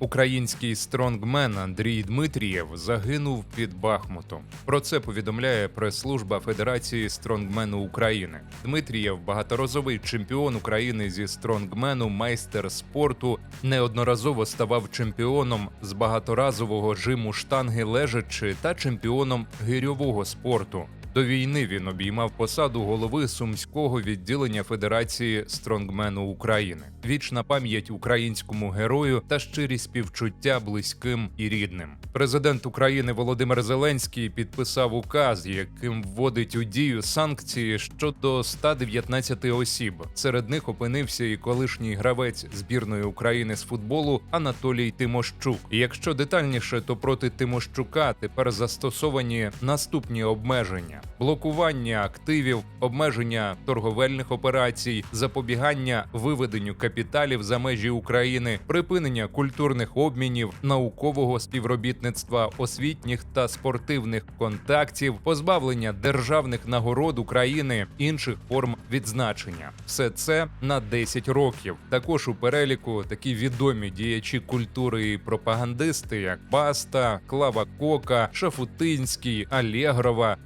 Український стронгмен Андрій Дмитрієв загинув під Бахмутом. Про це повідомляє прес-служба Федерації стронгмену України. Дмитрієв багаторазовий чемпіон України зі стронгмену, майстер спорту, неодноразово ставав чемпіоном з багаторазового жиму штанги лежачи та чемпіоном гирьового спорту. До війни він обіймав посаду голови сумського відділення Федерації стронгмену України. Вічна пам'ять українському герою та щирі співчуття близьким і рідним. Президент України Володимир Зеленський підписав указ, яким вводить у дію санкції щодо 119 осіб. Серед них опинився і колишній гравець збірної України з футболу Анатолій Тимощук. Якщо детальніше, то проти Тимощука тепер застосовані наступні обмеження: блокування активів, обмеження торговельних операцій, запобігання виведенню капіталів за межі України, припинення культурних обмінів, наукового співробітництва, освітніх та спортивних контактів, позбавлення державних нагород України, інших форм відзначення. Все це на 10 років. Також у переліку такі відомі діячі культури і пропагандисти, як Баста, Клава Кока, Шафутинський, Алєгрова,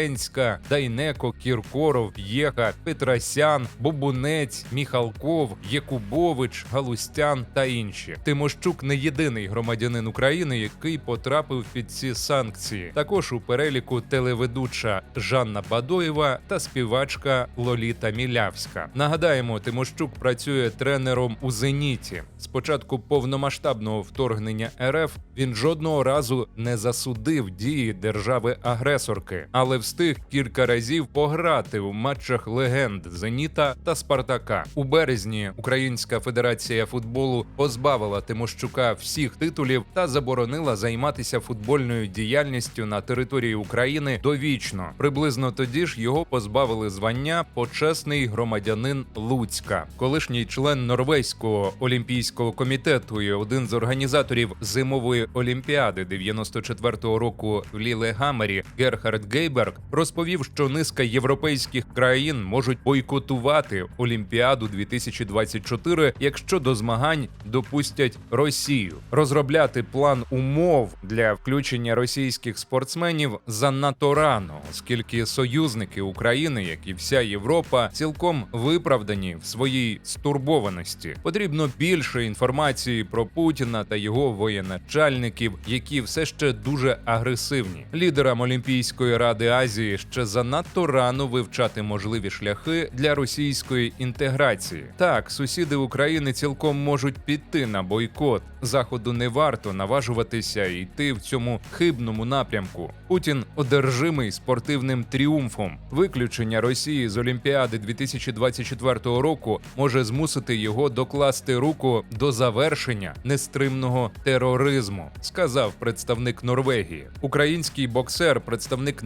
Успенська, Дайнеко, Кіркоров, Єха, Петросян, Бобунець, Міхалков, Єкубович, Галустян та інші. Тимощук не єдиний громадянин України, який потрапив під ці санкції. Також у переліку телеведуча Жанна Бадоєва та співачка Лоліта Мілявська. Нагадаємо, Тимощук працює тренером у Зеніті. З початку повномасштабного вторгнення РФ він жодного разу не засудив дії держави-агресорки, але встиг кілька разів пограти в матчах легенд Зеніта та Спартака. У березні Українська федерація футболу позбавила Тимощука всіх титулів та заборонила займатися футбольною діяльністю на території України довічно. Приблизно тоді ж його позбавили звання почесний громадянин Луцька, колишній член Норвезького олімпійського комітету і один з організаторів зимової олімпіади 94-го року в Лілегамері Герхард Гейберг розповів, що низка європейських країн можуть бойкотувати Олімпіаду 2024, якщо до змагань допустять Росію. Розробляти план умов для включення російських спортсменів занадто рано, оскільки союзники України, як і вся Європа, цілком виправдані в своїй стурбованості. Потрібно більше інформації про Путіна та його воєначальників, які все ще дуже агресивні. Лідерам Олімпійської ради Азії ще занадто рано вивчати можливі шляхи для російської інтеграції. Так, сусіди України цілком можуть піти на бойкот. Заходу не варто наважуватися і йти в цьому хибному напрямку. Путін одержимий спортивним тріумфом. Виключення Росії з Олімпіади 2024 року може змусити його докласти руку до завершення нестримного тероризму, сказав представник Норвегії. Український боксер, представник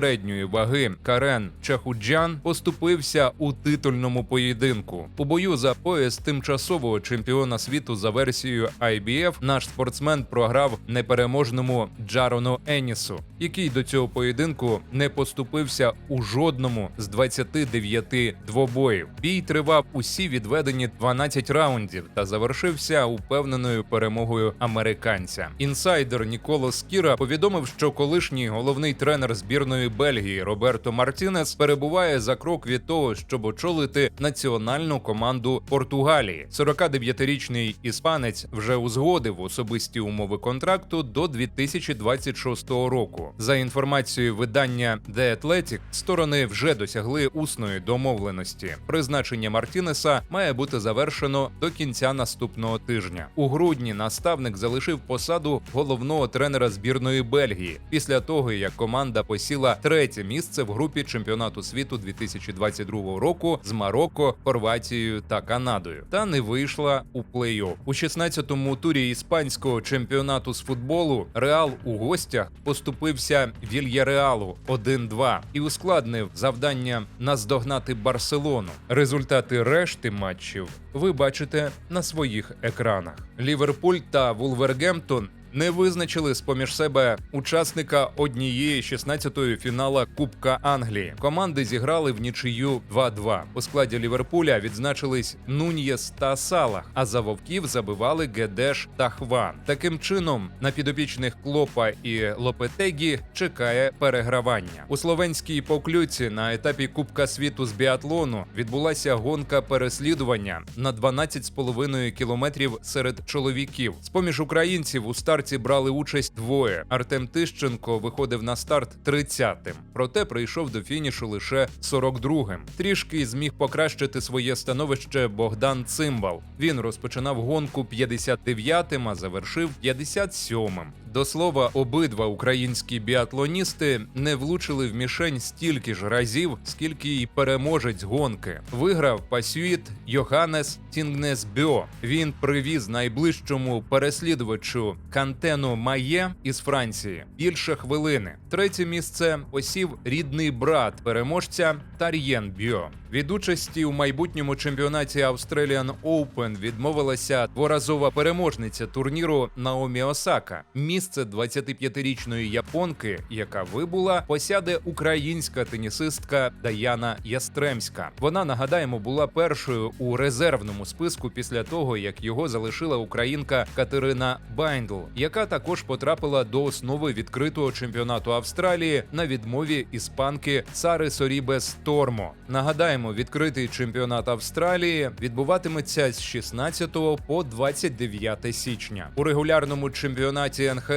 напівсередньої ваги Карен Чахуджан, поступився у титульному поєдинку. У бою за пояс тимчасового чемпіона світу за версією IBF наш спортсмен програв непереможному Джарону Енісу, який до цього поєдинку не поступився у жодному з 29 двобоїв. Бій тривав усі відведені 12 раундів та завершився упевненою перемогою американця. Інсайдер Ніколо Скіра повідомив, що колишній головний тренер збірної Бельгії Роберто Мартінес перебуває за крок від того, щоб очолити національну команду Португалії. 49-річний іспанець вже узгодив особисті умови контракту до 2026 року. За інформацією видання The Athletic, сторони вже досягли усної домовленості. Призначення Мартінеса має бути завершено до кінця наступного тижня. У грудні наставник залишив посаду головного тренера збірної Бельгії після того, як команда посіла третє місце в групі чемпіонату світу 2022 року з Марокко, Хорватією та Канадою, та не вийшла у плей-офф. у 16-му турі іспанського чемпіонату з футболу. Реал у гостях поступився Вільяреалу 1-2 і ускладнив завдання наздогнати Барселону. Результати решти матчів ви бачите на своїх екранах. Ліверпуль та Вулвергемптон не визначили з поміж себе учасника однієї 16-ї фінала Кубка Англії. Команди зіграли в нічию 2-2. У складі Ліверпуля відзначились Нуньєс та Салах, а за вовків забивали Гедеш та Хван. Таким чином, на підопічних Клопа і Лопетегі чекає перегравання. У словенській поклюці на етапі Кубка світу з біатлону відбулася гонка переслідування на 12,5 кілометрів серед чоловіків. З поміж українців у старті брали участь двоє. Артем Тищенко виходив на старт 30-тим, проте прийшов до фінішу лише 42-м. Трішки зміг покращити своє становище Богдан Цимбал. Він розпочинав гонку 59-тим, а завершив 57-м. До слова, обидва українські біатлоністи не влучили в мішень стільки ж разів, скільки й переможець гонки. Виграв пасюїт Йоханнес Тінгнесбьо. Він привіз найближчому переслідувачу Кантену Має із Франції більше хвилини. Третє місце посів рідний брат переможця Тар'єн Бьо. Від участі у майбутньому чемпіонаті Australian Open відмовилася дворазова переможниця турніру Наомі Осака. Місце 25-річної японки, яка вибула, посяде українська тенісистка Даяна Ястремська. Вона нагадаємо була першою у резервному списку після того, як його залишила українка Катерина Байндл, яка також потрапила до основи відкритого чемпіонату Австралії на відмові іспанки Сари Сорібес Тормо. Нагадаємо, відкритий чемпіонат Австралії відбуватиметься з 16 по 29 січня. У регулярному чемпіонаті НХЛ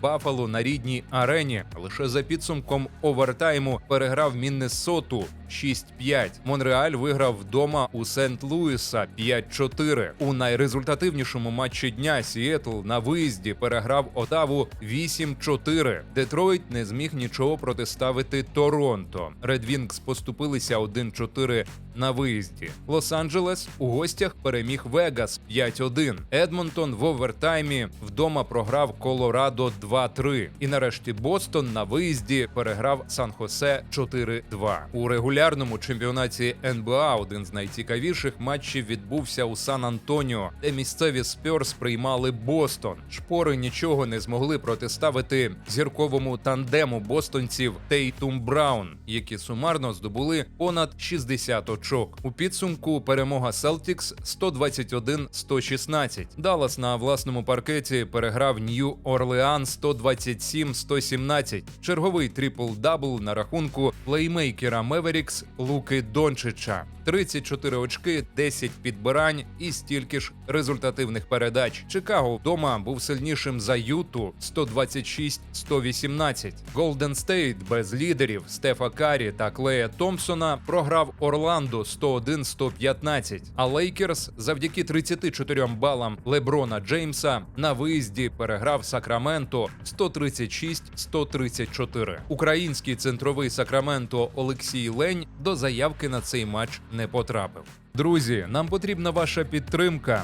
Баффало на рідній арені лише за підсумком овертайму переграв Міннесоту 6-5. Монреаль виграв вдома у Сент-Луіса 5-4. У найрезультативнішому матчі дня Сіетл на виїзді переграв Отаву 8-4. Детройт не зміг нічого протиставити Торонто. Редвінгс поступилися 1-4 на виїзді. Лос-Анджелес у гостях переміг Вегас 5-1. Едмонтон в овертаймі вдома програв Колорадо 2-3. І нарешті Бостон на виїзді переграв Сан-Хосе 4-2. У регулярному чемпіонаті НБА один з найцікавіших матчів відбувся у Сан-Антоніо, де місцеві Спьорс приймали Бостон. Шпори нічого не змогли протиставити зірковому тандему бостонців Тейтум Браун, які сумарно здобули понад 60 очок. У підсумку перемога Селтікс 121-116. Даллас на власному паркеті переграв Нью Орлеан 127-117. Черговий трипл-дабл на рахунку плеймейкера Меверікс Луки Дончича. 34 очки, 10 підбирань і стільки ж результативних передач. Чикаго вдома був сильнішим за Юту 126-118. Голден Стейт без лідерів Стефа Карі та Клея Томпсона програв Орландо 101-115. А Лейкерс завдяки 34 балам Леброна Джеймса на виїзді переграв Сакраменто 136-134. Український центровий Сакраменто Олексій Лень до заявки на цей матч не потрапив. Друзі, нам потрібна ваша підтримка.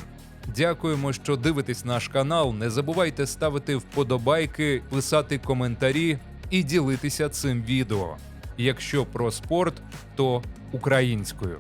Дякуємо, що дивитесь наш канал. Не забувайте ставити вподобайки, писати коментарі і ділитися цим відео. Якщо про спорт, то українською.